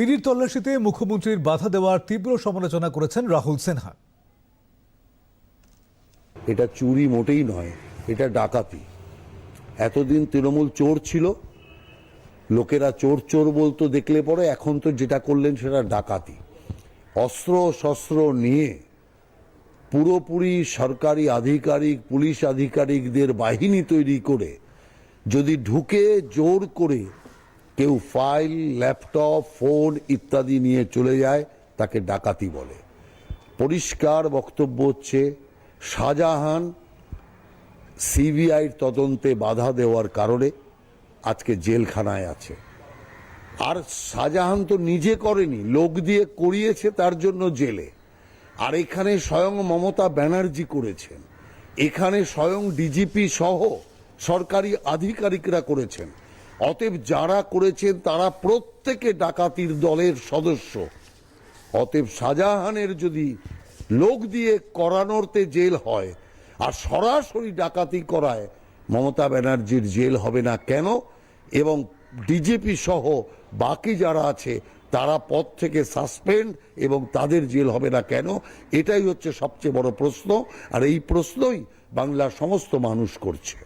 ইডির তল্লাশিতে মুখ্যমন্ত্রীর বাধা দেওয়ার তীব্র সমালোচনা করেছেন রাহুল সিনহা। এটা চুরি মোটেই নয়, এটা ডাকাতি। এতদিন তৃণমূল চোর ছিল, লোকেরা চোর চোর বলতো দেখলে পরে, এখন তো যেটা করলেন সেটা ডাকাতি। অস্ত্র শস্ত্র নিয়ে পুরোপুরি সরকারি আধিকারিক, পুলিশ আধিকারিকদের বাহিনী তৈরি করে যদি ঢুকে জোর করে কেউ ফাইল, ল্যাপটপ, ফোন ইত্যাদি নিয়ে চলে যায়, তাকে ডাকাতি বলে। পরিষ্কার বক্তব্য হচ্ছে, শাহজাহান সিবিআইর তদন্তে বাধা দেওয়ার কারণে আজকে জেলখানায় আছে। আর শাহজাহান তো নিজে করেনি, লোক দিয়ে করিয়েছে তার জন্য জেলে। আর এখানে স্বয়ং মমতা ব্যানার্জি করেছেন। এখানে স্বয়ং ডিজিপি সহ সরকারি আধিকারিকরা করেছেন। অতএব যারা করেছেন তারা প্রত্যেকে ডাকাতির দলের সদস্য। অতএব শাহজাহানের যদি লোক দিয়ে করানোরতে জেল হয়, আর সরাসরি ডাকাতি করায়, মমতা ব্যানার্জির জেল হবে না কেন? এবং ডিজিপি সহ বাকি যারা আছে, তারা পদ থেকে সাসপেন্ড এবং তাদের জেল হবে না কেন? এটাই হচ্ছে সবচেয়ে বড় প্রশ্ন, আর এই প্রশ্নই বাংলার সমস্ত মানুষ করছে।